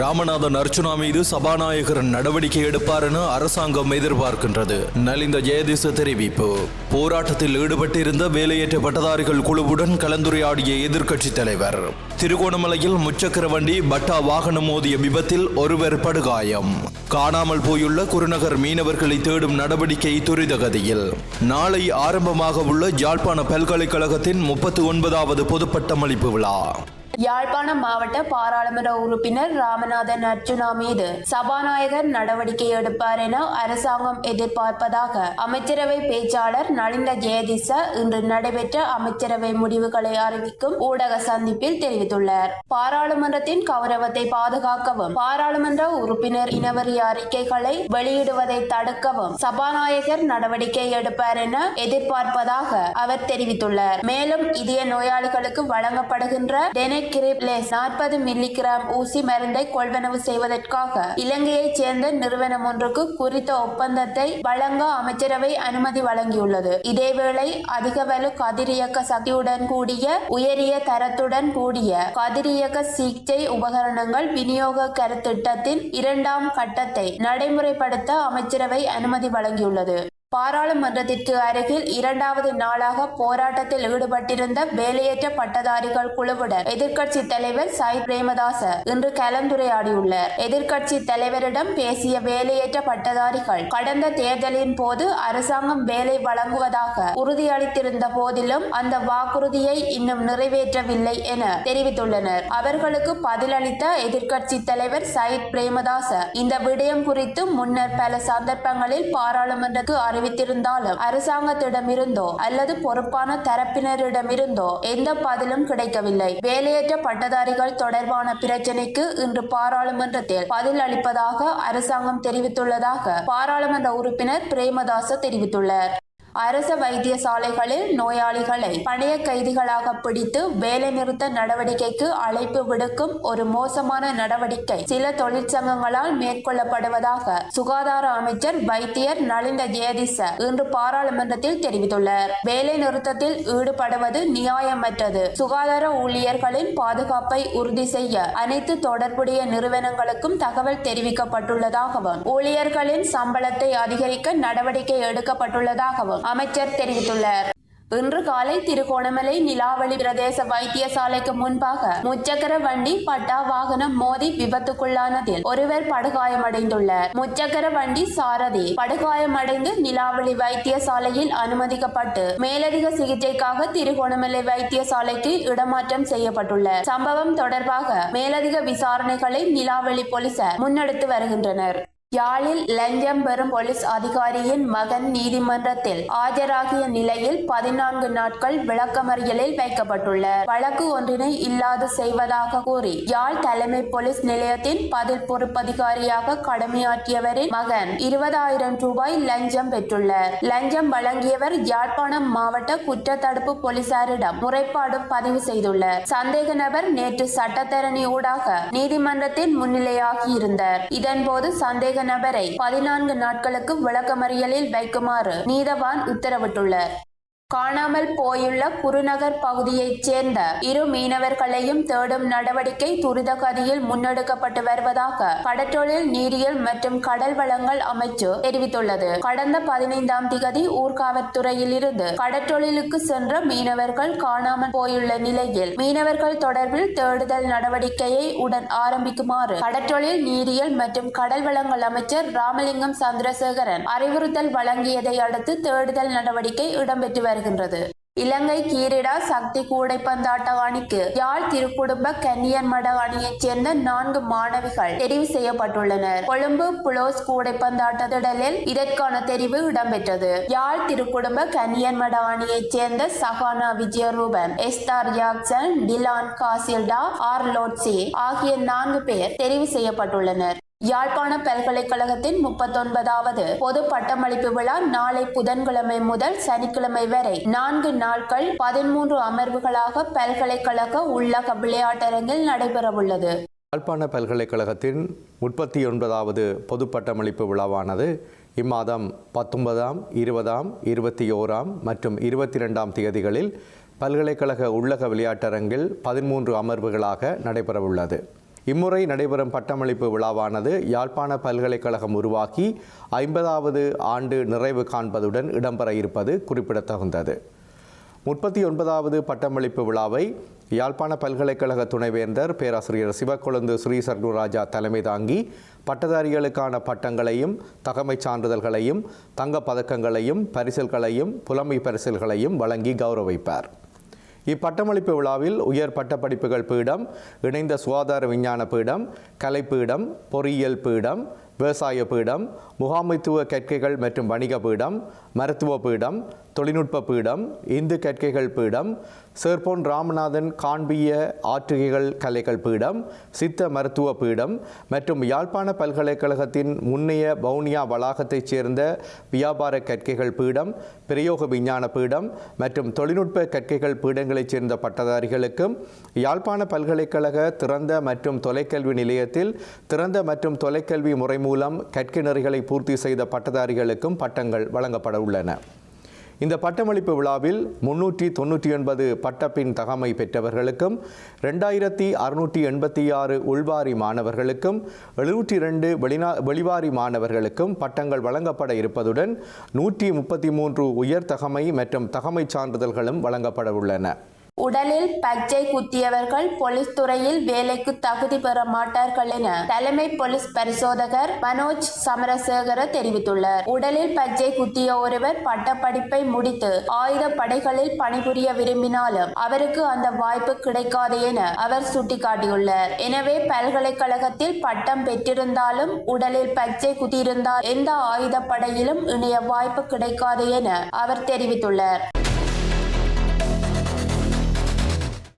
ராமநாதன் அர்ச்சுனா மீது சபாநாயகர் நடவடிக்கை எடுப்பார் என அரசாங்கம் எதிர்பார்க்கின்றது. நலிந்த ஜெயதிச தெரிவிப்பு. போராட்டத்தில் ஈடுபட்டிருந்த வேலையேற்ற பட்டதாரிகள் குழுவுடன் கலந்துரையாடிய எதிர்க்கட்சித் தலைவர் திருகோணமலையில் முச்சக்கர வண்டி பட்டா வாகனம் மோதிய விபத்தில் ஒருவர் படுகாயம். காணாமல் போயுள்ள குருநகர் மீனவர்களை தேடும் நடவடிக்கை துரித கதியில் நாளை ஆரம்பமாக உள்ள ஜாழ்ப்பாண பல்கலைக்கழகத்தின் முப்பத்தி ஒன்பதாவது பொதுப்பட்டமளிப்பு விழா. யாழ்ப்பாணம் மாவட்ட பாராளுமன்ற உறுப்பினர் ராமநாதன் அர்ஜுனா மீது சபாநாயகர் நடவடிக்கை எடுப்பார் என அரசாங்கம் எதிர்பார்ப்பதாக அமைச்சரவை பேச்சாளர் நலிந்த ஜெயதிச இன்று நடைபெற்ற அமைச்சரவை முடிவுகளை அறிவிக்கும் ஊடக சந்திப்பில் தெரிவித்துள்ளார். பாராளுமன்றத்தின் கௌரவத்தை பாதுகாக்கவும் பாராளுமன்ற உறுப்பினர் இனவரி அறிக்கைகளை வெளியிடுவதை தடுக்கவும் சபாநாயகர் நடவடிக்கை எடுப்பார் என எதிர்பார்ப்பதாக அவர் தெரிவித்துள்ளார். மேலும் இதய நோயாளிகளுக்கு வழங்கப்படுகின்ற டெனெக்ரிப்ளேஸ் நாற்பது மில்லிகிராம் ஊசி மருந்தை கொள்வனவு செய்வதற்காக இலங்கையைச் சேர்ந்த நிறுவனம் ஒன்றுக்கு குறித்த ஒப்பந்தத்தை வழங்க அமைச்சரவை அனுமதி வழங்கியுள்ளது. இதேவேளை அதிக வலு கதிரியக்க சக்தியுடன் கூடிய உயரிய தரத்துடன் கூடிய கதிரியக்க சிகிச்சை உபகரணங்கள் விநியோக கருத்திட்டத்தின் இரண்டாம் கட்டத்தை நடைமுறைப்படுத்த அமைச்சரவை அனுமதி வழங்கியுள்ளது. பாராளுமன்றத்திற்கு அருகில் இரண்டாவது நாளாக போராட்டத்தில் ஈடுபட்டிருந்த வேலையற்ற பட்டதாரிகள் குழுவுடன் எதிர்க்கட்சி தலைவர் சாய் பிரேமதாச இன்று கலந்துரையாடியுள்ளார். எதிர்க்கட்சி தலைவரிடம் பேசிய வேலையற்ற பட்டதாரிகள் கடந்த தேர்தலின் போது அரசாங்கம் வேலை வழங்குவதாக உறுதியளித்திருந்த போதிலும் அந்த வாக்குறுதியை இன்னும் நிறைவேற்றவில்லை என தெரிவித்துள்ளனர். அவர்களுக்கு பதிலளித்த எதிர்க்கட்சி தலைவர் சயித் பிரேமதாச இந்த விடயம் குறித்து முன்னர் பல சந்தர்ப்பங்களில் பாராளுமன்றத்துக்கு அறிவித்திருந்தாலும் அரசாங்கத்திடமிருந்தோ அல்லது பொறுப்பான தரப்பினரிடமிருந்தோ எந்த பதிலும் கிடைக்கவில்லை. வேலையற்ற பட்டதாரிகள் தொடர்பான பிரச்சினைக்கு இன்று பாராளுமன்றத்தில் பதில் அளிப்பதாக அரசாங்கம் தெரிவித்துள்ளதாக பாராளுமன்ற உறுப்பினர் பிரேமதாச தெரிவித்துள்ளார். அரச வைத்தியசாலைகளில் நோயாளிகளை பணைய கைதிகளாக பிடித்து வேலைநிறுத்த நடவடிக்கைக்கு அழைப்பு விடுக்கும் ஒரு மோசமான நடவடிக்கை சில தொழிற்சங்கங்களால் மேற்கொள்ளப்படுவதாக சுகாதார அமைச்சர் வைத்தியர் நலிந்த ஜேதிச இன்று பாராளுமன்றத்தில் தெரிவித்துள்ளார். வேலை நிறுத்தத்தில் ஈடுபடுவது நியாயமற்றது. சுகாதார ஊழியர்களின் பாதுகாப்பை உறுதி செய்ய அனைத்து தொடர்புடைய நிறுவனங்களுக்கும் தகவல் தெரிவிக்கப்பட்டுள்ளதாகவும் ஊழியர்களின் சம்பளத்தை அதிகரிக்க நடவடிக்கை எடுக்கப்பட்டுள்ளதாகவும் அமைச்சர் தெரிவித்துள்ளார். இன்று காலை திருகோணமலை நிலாவளி பிரதேச வைத்தியசாலைக்கு முன்பாக முச்சக்கர வண்டி பட்டா வாகனம் மோதி விபத்துக்குள்ளானதில் ஒருவர் படுகாயமடைந்துள்ளார். முச்சக்கர வண்டி சாரதி படுகாயமடைந்து நிலாவளி வைத்தியசாலையில் அனுமதிக்கப்பட்டு மேலதிக சிகிச்சைக்காக திருகோணமலை வைத்தியசாலைக்கு இடமாற்றம் செய்யப்பட்டுள்ளார். சம்பவம் தொடர்பாக மேலதிக விசாரணைகளை நிலாவளி போலீசார் முன்னெடுத்து வருகின்றனர். யாழில் லஞ்சம் பெறும் போலீஸ் அதிகாரியின் மகன் நீதிமன்றத்தில் ஆஜராகிய நிலையில் பதினான்கு நாட்கள் விளக்கமறியலில் வைக்கப்பட்டுள்ளார். வழக்கு ஒன்றினை இல்லாது செய்வதாக கூறி யாழ் தலைமை போலீஸ் நிலையத்தின் பதில் பொறுப்பதிகாரியாக கடமையாற்றியவரின் மகன் இருபதாயிரம் ரூபாய் லஞ்சம் பெற்றுள்ளார். லஞ்சம் வழங்கியவர் யாழ்ப்பாணம் மாவட்ட குற்றத்தடுப்பு போலீசாரிடம் முறைப்பாடு பதிவு செய்துள்ளார். சந்தேக நபர் நேற்று சட்டத்தரணி ஊடாக நீதிமன்றத்தின் முன்னிலையாகி இருந்தார் இதன்போது சந்தேக நபரை பதினான்கு நாட்களுக்கு விளக்கமறியலில் வைக்குமாறு நீதவான் உத்தரவிட்டுள்ளார். காணாமல் போயுள்ள குருநகர் பகுதியைச் சேர்ந்த இரு மீனவர்களையும் தேடும் நடவடிக்கை துரித கதியில் முன்னெடுக்கப்பட்டு வருவதாக கடற்றொழில் நீரியல் மற்றும் கடல் வளங்கள் அமைச்சு தெரிவித்துள்ளது. கடந்த பதினைந்தாம் திகதி ஊர்காவற்துறையில் இருந்து கடற்றொழிலுக்கு சென்ற மீனவர்கள் காணாமல் போயுள்ள நிலையில் மீனவர்கள் தொடர்பில் தேடுதல் நடவடிக்கையை உடன் ஆரம்பிக்குமாறு கடற்றொழில் நீரியல் மற்றும் கடல் வளங்கள் அமைச்சர் ராமலிங்கம் சந்திரசேகரன் அறிவுறுத்தல் வழங்கியதை அடுத்து தேடுதல் நடவடிக்கை இடம்பெற்று வருகின்றது. இலங்கை கீரிடா சக்தி கூடைப்பந்தாட்ட அணிக்கு யாழ் திருக்குடும்ப கன்னியன் மட அணியைச் சேர்ந்த நான்கு மாணவிகள் தெரிவு செய்யப்பட்டுள்ளனர். கொழும்பு புலோஸ் கூடைப்பந்தாட்ட திடலில் இதற்கான தெரிவு இடம்பெற்றது. யாழ் திருக்குடும்ப கன்னியன் மட அணியைச் சேர்ந்த Sahana Vijayaroopan Esther Jackson Dilan Casilda R லோட்சி ஆகிய நான்கு பேர் தெரிவு செய்யப்பட்டுள்ளனர். யாழ்ப்பாண பல்கலைக்கழகத்தின் முப்பத்தொன்பதாவது பொது பட்டமளிப்பு விழா நாளை புதன்கிழமை முதல் சனிக்கிழமை வரை. நான்கு நாட்கள் பதிமூன்று அமர்வுகளாக பல்கலைக்கழக உள்ளக விளையாட்டரங்கில் நடைபெறவுள்ளது. யாழ்ப்பாண பல்கலைக்கழகத்தின் முப்பத்தி ஒன்பதாவது பொது பட்டமளிப்பு விழாவானது இம்மாதம் பத்தொன்பதாம் இருபதாம் இருபத்தி ஓராம் மற்றும் இருபத்தி ரெண்டாம் தேதிகளில் பல்கலைக்கழக உள்ளக விளையாட்டரங்கில் பதிமூன்று அமர்வுகளாக நடைபெறவுள்ளது. இம்முறை நடைபெறும் பட்டமளிப்பு விழாவானது யாழ்ப்பாண பல்கலைக்கழகம் உருவாக்கி ஐம்பதாவது ஆண்டு நிறைவு காண்பதுடன் இடம்பெற இருப்பது குறிப்பிடத்தகுந்தது. முப்பத்தி ஒன்பதாவது பட்டமளிப்பு விழாவை யாழ்ப்பாண பல்கலைக்கழக துணைவேந்தர் பேராசிரியர் சிவக்கொழுந்து ஸ்ரீ சர்க்குராஜா தலைமை தாங்கி பட்டதாரிகளுக்கான பட்டங்களையும் தகமைச் சான்றிதழ்களையும் தங்கப் பதக்கங்களையும் பரிசில்களையும் புலமை பரிசில்களையும் வழங்கி கௌரவிப்பார். இப்பட்டமளிப்பு விழாவில் உயர் பட்டப்படிப்புகள் பீடம் இணைந்த சுகாதார விஞ்ஞான பீடம் கலைப்பீடம் பொறியியல் பீடம் விவசாய பீடம் முகாமைத்துவ கற்கைகள் மற்றும் வணிக பீடம் மருத்துவ பீடம் தொழில்நுட்ப பீடம் இந்து கற்கைகள் பீடம் சேர்போன் ராமநாதன் காண்பிய ஆற்றுகைகள் கலைகள் பீடம் சித்த மருத்துவ பீடம் மற்றும் யாழ்ப்பாண பல்கலைக்கழகத்தின் முன்னைய வவுனியா வளாகத்தைச் சேர்ந்த வியாபார கற்கைகள் பீடம் பிரயோக விஞ்ஞான பீடம் மற்றும் தொழில்நுட்ப கற்கைகள் பீடங்களைச் சேர்ந்த பட்டதாரிகளுக்கும் யாழ்ப்பாண பல்கலைக்கழக திறந்த மற்றும் தொலைக்கல்வி நிலையத்தில் திறந்த மற்றும் தொலைக்கல்வி முறை மூலம் கற்கை நெறிகளை பூர்த்தி செய்த பட்டதாரிகளுக்கும் பட்டங்கள் வழங்கப்பட உள்ளன. இந்த பட்டமளிப்பு விழாவில் முன்னூற்றி தொண்ணூற்றி ஒன்பது பட்டப்பின் தகமை பெற்றவர்களுக்கும் ரெண்டாயிரத்தி அறுநூற்றி எண்பத்தி ஆறு உள்வாரி மாணவர்களுக்கும் எழுநூற்றி ரெண்டு வெளிநா வெளிவாரி மாணவர்களுக்கும் பட்டங்கள் வழங்கப்பட இருப்பதுடன் நூற்றி முப்பத்தி மூன்று உயர் தகமை மற்றும் தகமை சான்றிதழ்களும் வழங்கப்பட உள்ளன. உடலில் பச்சை குத்தியவர்கள் போலீஸ் துறையில் வேலைக்கு தகுதி பெற மாட்டார்கள் என தலைமை போலீஸ் பரிசோதகர் மனோஜ் சமரசேகர தெரிவித்துள்ளார். உடலில் பச்சை குத்திய ஒருவர் பட்டப்படிப்பை முடித்து ஆயுத படைகளில் பணிபுரிய விரும்பினாலும் அவருக்கு அந்த வாய்ப்பு கிடைக்காது என அவர் சுட்டிக்காட்டியுள்ளார். எனவே பல்கலைக்கழகத்தில் பட்டம் பெற்றிருந்தாலும் உடலில் பச்சை குத்தியிருந்தால் எந்த ஆயுத படையிலும் இணைய வாய்ப்பு கிடைக்காது என அவர் தெரிவித்துள்ளார்.